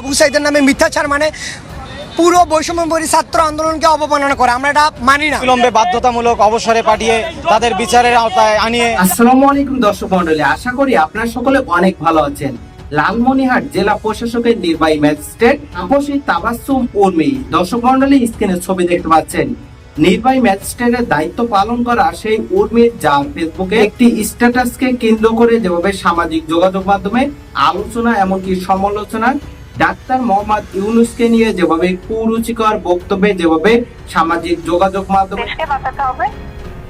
আবু সাইদের নামে মিথ্যাচার মানে পুরো বৈষম্যবরী ছাত্র আন্দোলনকে অবমাননা করে। আমরা এটা মানি না। বিলম্বে বাধ্যতামূলক অবসরে পাঠিয়ে তাদের বিচারের আওতায় আনিয়ে আসসালামু আলাইকুম দর্শক মন্ডলী আশা করি আপনারা সকলে অনেক ভালো আছেন। লালমনিরহাট জেলা প্রশাসকের নির্বাহী ম্যাজিস্ট্রেট আপসী তাবাসসুম উর্মি। দর্শক মন্ডলী স্ক্রিনে ছবি দেখতে পাচ্ছেন। নির্বাহী ম্যাজিস্ট্রেটের দায়িত্ব পালন করা সেই উর্মির যার ফেসবুকে একটি স্ট্যাটাসকে কেন্দ্র করে যেভাবে সামাজিক যোগাযোগ মাধ্যমে আলোচনা এমনকি সমালোচনা ডাক্তার মোহাম্মদ ইউনুসকে নিয়ে যেভাবে কুরুচিকর বক্তব্যে যেভাবে সামাজিক যোগাযোগ মাধ্যমে দেশকে বাঁচাতে হবে।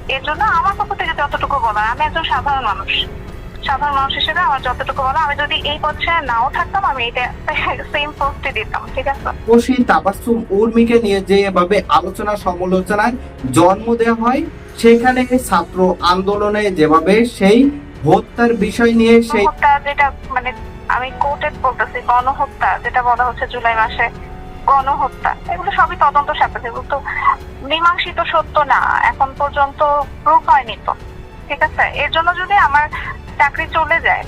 এর জন্য আমার পক্ষ থেকে যতটুকু আমি একজন সাধারণ মানুষ। সাধারণ মানুষ হিসেবে আমার যতটুকু বলা আমি যদি এই পথে নাও থাকতাম আমি এটা সেম পোস্টে দিতাম ঠিক আছে? তাবাসসুম উর্মিকে নিয়ে যে এভাবে আলোচনা সমালোচনায় জন্ম দেওয়া হয় সেখানে ছাত্র আন্দোলনে যেভাবে সেই হত্যার বিষয় নিয়ে সেই গণহত্যা যেটা মানে আমি কোর্টেড বলতেছি, গণহত্যা, যেটা বলা হচ্ছে জুলাই মাসে, গণহত্যা, এগুলো সবই তদন্ত সাপেক্ষে, এগুলো তো মীমাংসিত সত্য না, এখন পর্যন্ত প্রুফ হয়নি তো, ঠিক আছে? এর জন্য যদি আমার চাকরি চলে যায়,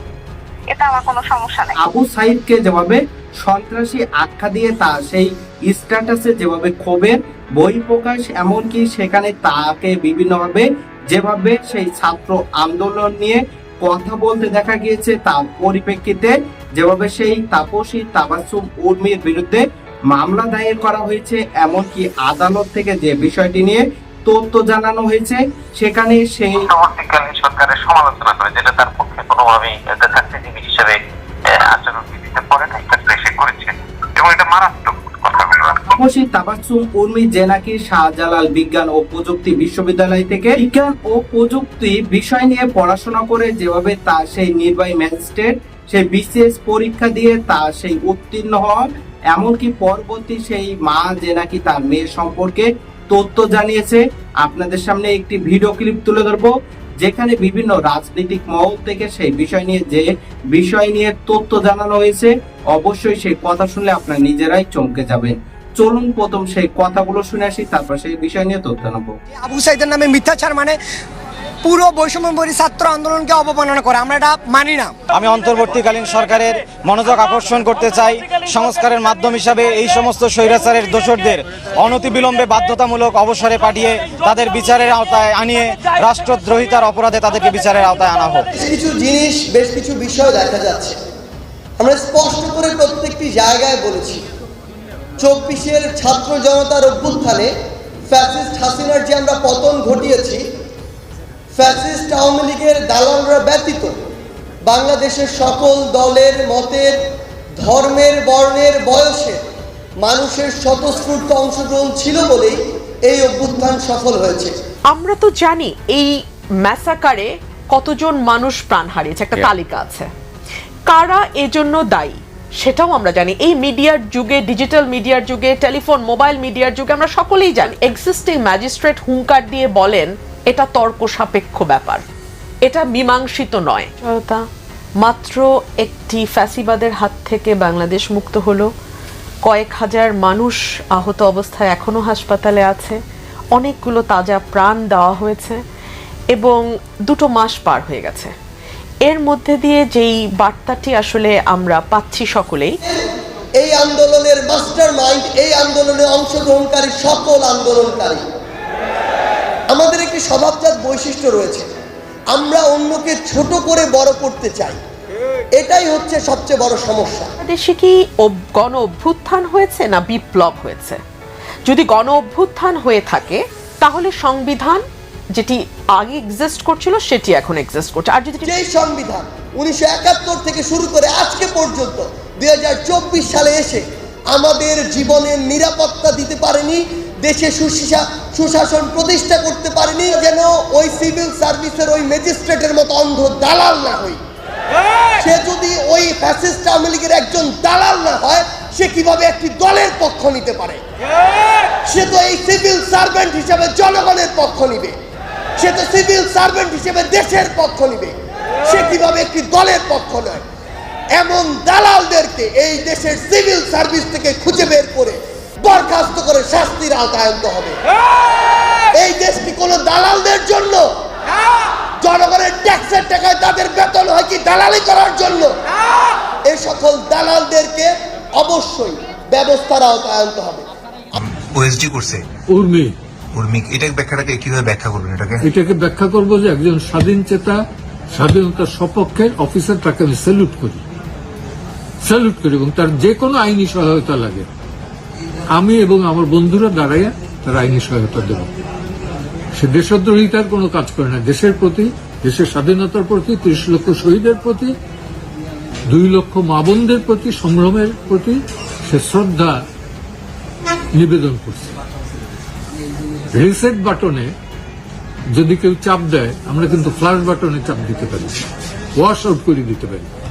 এটা আমার কোনো সমস্যা নেই। আবু সাইদকে যেভাবে সন্ত্রাসী আখ্যা দিয়ে তা, সেই স্ট্যাটাসে যেভাবে ক্ষোভের বই প্রকাশ, এমনকি সেখানে তাকে বিভিন্নভাবে যেভাবে সেই ছাত্র আন্দোলন নিয়ে কথা বলতে দেখা গিয়েছে, তার পরিপ্রেক্ষিতে যেভাবে সেই তাপসী তাবাসুম উর্মির বিরুদ্ধে মামলা দায়ের করা হয়েছে এমনকি আদালত থেকে যে বিষয়টি নিয়ে তথ্য জানানো হয়েছে সেখানে সেই পরবর্তীকালীন সরকারের সমালোচনা করে যেটা তার পক্ষে কোনোভাবেই চাকরিজীবী হিসেবে আচরণ বিধিতে পড়ে না এটা সে করেছে। এবং এটা মারাত্মক তাপসী তাবাসুম উর্মি যে নাকি শাহজালাল বিজ্ঞান ও প্রযুক্তি বিশ্ববিদ্যালয় থেকে বিজ্ঞান ও প্রযুক্তি বিষয় নিয়ে পড়াশোনা করে যেভাবে তা সেই নির্বাহী ম্যাজিস্ট্রেট সেই বিশেষ পরীক্ষা দিয়ে তা সেই উত্তীর্ণ হন, এমনকি পরবর্তী সেই মা যে নাকি তার মেয়ের সম্পর্কে তথ্য জানিয়েছে, আপনাদের সামনে একটি ভিডিও ক্লিপ তুলে ধরবো, যেখানে বিভিন্ন রাজনৈতিক মহল থেকে সেই বিষয় নিয়ে যে বিষয় নিয়ে তথ্য জানানো হয়েছে, অবশ্যই সেই কথা শুনলে আপনারা নিজেরাই চমকে যাবেন। চলুন প্রথম সেই কথাগুলো শুনে আসি, তারপর সেই বিষয় নিয়ে তথ্য নেব। আবু সাইদের নামে মিথ্যাচার মানে পুরো বৈষম্যবরী ছাত্র আন্দোলনকে অবমাননা করে আমরা এটা মানি না। আমি অন্তর্বর্তীকালীন সরকারের মনোযোগ আকর্ষণ করতে চাই সংস্কারের মাধ্যম হিসাবে এই সমস্ত স্বৈরাচারের দোষরদের অনতিবিলম্বে বাধ্যতামূলক অবসরে পাঠিয়ে তাদের বিচারের আওতায় আনিয়ে রাষ্ট্রদ্রোহিতার অপরাধে তাদেরকে বিচারের আওতায় আনা হোক। কিছু জিনিস বেশ কিছু বিষয় দেখা যাচ্ছে। আমরা স্পষ্ট করে প্রত্যেকটি জায়গায় বলেছি চব্বিশের ছাত্র জনতার অভ্যুত্থানে ফ্যাসিস্ট হাসিনার যে আমরা পতন ঘটিয়েছি ফ্যাসিস্ট আওয়ামী লীগের দালালরা ব্যতীত বাংলাদেশের সকল দলের মতের ধর্মের বর্ণের বয়সে মানুষের স্বতঃস্ফূর্ত অংশগ্রহণ ছিল বলেই এই অভ্যুত্থান সফল হয়েছে। আমরা তো জানি এই ম্যাসাকারে কতজন মানুষ প্রাণ হারিয়েছে একটা তালিকা আছে। কারা এজন্য দায়ী? সেটাও আমরা জানি। এই মিডিয়ার যুগে ডিজিটাল মিডিয়ার যুগে টেলিফোন মোবাইল মিডিয়ার যুগে আমরা সকলেই জানি। এক্সিস্টিং ম্যাজিস্ট্রেট হুঙ্কার দিয়ে বলেন এটা তর্ক সাপেক্ষ ব্যাপার। এটা মীমাংসিত নয়। মাত্র একটি ফ্যাসিবাদের হাত থেকে বাংলাদেশ মুক্ত হলো। কয়েক হাজার মানুষ আহত অবস্থায় এখনও হাসপাতালে আছে। অনেকগুলো তাজা প্রাণ দেওয়া হয়েছে এবং দুটো মাস পার হয়ে গেছে। এর মধ্যে দিয়ে যেই বার্তাটি আসলে আমরা পাচ্ছি সকলেই এই আন্দোলনের মাস্টার মাইন্ড এই আন্দোলনে অংশগ্রহণকারী সকল আন্দোলনকারী। আমাদের একটি স্বভাবজাত বৈশিষ্ট্য রয়েছে। আমরা অন্যকে ছোট করে বড় করতে চাই। এটাই হচ্ছে সবচেয়ে বড় সমস্যা। দেশে কি গণ অভ্যুত্থান হয়েছে না বিপ্লব হয়েছে? যদি গণ অভ্যুত্থান হয়ে থাকে তাহলে সংবিধান যেটি আগে এক্সিস্ট করছিল সেটি এখন এক্সিস্ট করছে। আর যদি যেই সংবিধান উনিশশো একাত্তর থেকে শুরু করে আজকে পর্যন্ত দুই হাজার চব্বিশ সালে এসে আমাদের জীবনের নিরাপত্তা দিতে পারেনি দেশে সুশিসা সুশাসন প্রতিষ্ঠা করতে পারেনি যেন ওই সিভিল সার্ভিসের ওই ম্যাজিস্ট্রেটের মতো অন্ধ দালাল না হই। সে যদি ওই ফ্যাসিস্ট আওয়ামী লীগের একজন দালাল না হয় সে কীভাবে একটি দলের পক্ষ নিতে পারে? সে তো এই সিভিল সার্ভেন্ট হিসেবে জনগণের পক্ষ নিবে। সে তো সিভিল সার্ভেন্ট হিসেবে দেশের পক্ষ নিবে। সে কীভাবে একটি দলের পক্ষ নয়? এমন দালালদেরকে এই দেশের সিভিল সার্ভিস থেকে শাস্তির আওতায় আনতে হবে। এই দেশটি কোনো দালালদের জন্য। জনগণের ট্যাক্সের টাকায় তাদের বেতন হয় কি দালালি করার জন্য? এই সকল দালালদেরকে অবশ্যই ব্যবস্থার আওতায় আনতে হবে। ওএসডি করছে। উর্মি। উর্মিক এটা ব্যাখ্যাটাকে কীভাবে ব্যাখ্যা করবেন এটাকে? এটাকে ব্যাখ্যা করব যে একজন স্বাধীন চেতা স্বাধীনতার সপক্ষের অফিসার তাকে আমি স্যালুট করি। স্যালুট করি এবং তার যে কোনো আইনি সহায়তা লাগে। আমি এবং আমার বন্ধুরা দাঁড়াইয়া তার আইনি সহায়তা দেব। সে দেশদ্রোহিতার কোনো কাজ করে না। দেশের প্রতি, দেশের স্বাধীনতার প্রতি, ত্রিশ লক্ষ শহীদের প্রতি, দুই লক্ষ মা বোনদের প্রতি, সংগ্রামের প্রতি সে শ্রদ্ধা নিবেদন করছে। রিসেট বাটনে যদি কেউ চাপ দেয়, আমরা কিন্তু ফ্লাশ বাটনে চাপ দিতে পারি। ওয়াশ আউট করে দিতে পারি।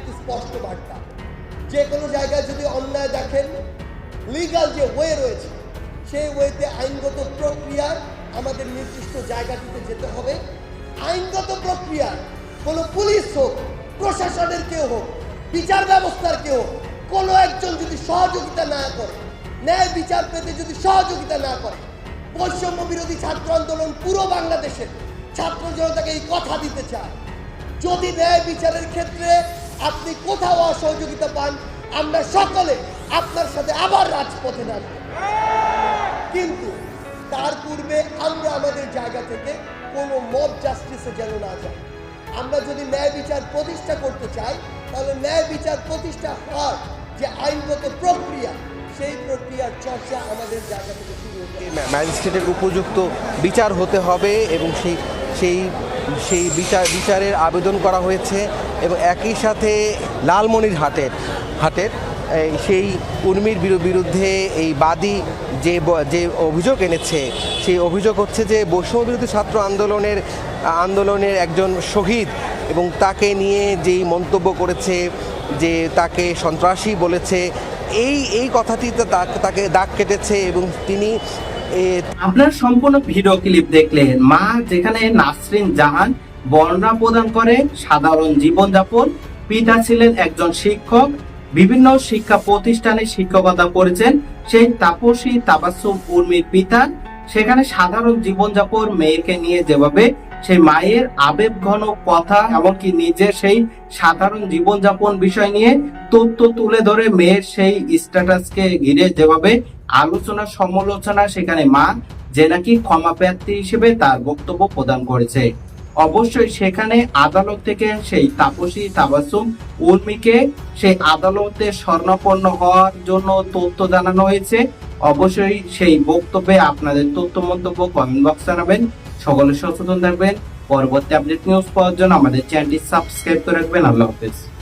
একটি স্পষ্ট বার্তা। যে কোনো জায়গায় যদি অন্যায় দেখেন লিগাল যে ওয়ে রয়েছে, সেই ওয়েতে আইনগত প্রক্রিয়ায় আমাদের নির্দিষ্ট জায়গাটিতে যেতে হবে। আইনগত প্রক্রিয়া কোনো পুলিশ হোক, প্রশাসনের কেউ হোক, বিচার ব্যবস্থার কেউ হোক, কোনো একজন যদি সহযোগিতা না করে, ন্যায় বিচার পেতে যদি সহযোগিতা না করে, বৈষম্য বিরোধী ছাত্র আন্দোলন পুরো বাংলাদেশের ছাত্র জনতাকে এই কথা দিতে চায়। যদি ন্যায় বিচারের ক্ষেত্রে আপনি কোথাও অসহযোগিতা পান, আমরা সকলে আপনার সাথে আবার রাজপথে নামব কিন্তু তার পূর্বে আমরা আমাদের জায়গা থেকে কোনো মব জাস্টিসে যেন না যাই। আমরা যদি ন্যায় বিচার প্রতিষ্ঠা করতে চাই, তাহলে ন্যায় বিচার প্রতিষ্ঠা হওয়ার যে আইনগত প্রক্রিয়া, সেই প্রক্রিয়ার চর্চা আমাদের জায়গা থেকে শুরু ম্যাজিস্ট্রেটের উপযুক্ত বিচার হতে হবে এবং সেই সেই সেই বিচার বিচারের আবেদন করা হয়েছে। এবং একই সাথে লালমনির হাটের হাটের সেই উর্মির বিরুদ্ধে এই বাদী যে যে অভিযোগ এনেছে, সেই অভিযোগ হচ্ছে যে বৈষম্য বিরোধী ছাত্র আন্দোলনের আন্দোলনের একজন শহীদ এবং তাকে নিয়ে যেই মন্তব্য করেছে, যে তাকে সন্ত্রাসী বলেছে, এই এই কথাটিতে তাক- তাকে দাগ কেটেছে এবং তিনি আপনার সম্পূর্ণ ভিডিও ক্লিপ দেখলেন মা যেখানে নাসরিন জাহান বর্ণনা প্রদান করে সাধারণ জীবনযাপন। পিতা ছিলেন একজন শিক্ষক। বিভিন্ন শিক্ষা প্রতিষ্ঠানে শিক্ষকতা করেছেন। সেই তাপসী তাবাসুম উর্মির পিতা। সেখানে সাধারণ জীবনযাপন মেয়েকে নিয়ে যেভাবে সেই মায়ের আবেগ, ঘন কথা, এমনকি নিজের সেই সাধারণ জীবনযাপন বিষয় নিয়ে তথ্য তুলে ধরে মেয়ের সেই স্ট্যাটাসকে ঘিরে যেভাবে আলোচনা, সমালোচনা সেখানে মা যে নাকি ক্ষমা প্রার্থী হিসেবে তার বক্তব্য প্রদান করেছে। অবশ্যই সেখানে আদালত থেকে সেই তাপসী তাবাসুম উর্মিকে সেই আদালতে স্বর্ণপন্ন হওয়ার জন্য তথ্য জানানো হয়েছে। অবশ্যই সেই বক্তব্যে আপনাদের তথ্য মন্তব্য কমেন্ট বক্স জানাবেন। সকলে সচেতন থাকবেন। পরবর্তী আপডেট নিউজ পাওয়ার জন্য আমাদের চ্যানেলটি সাবস্ক্রাইব করে রাখবেন। আল্লাহ হাফেজ।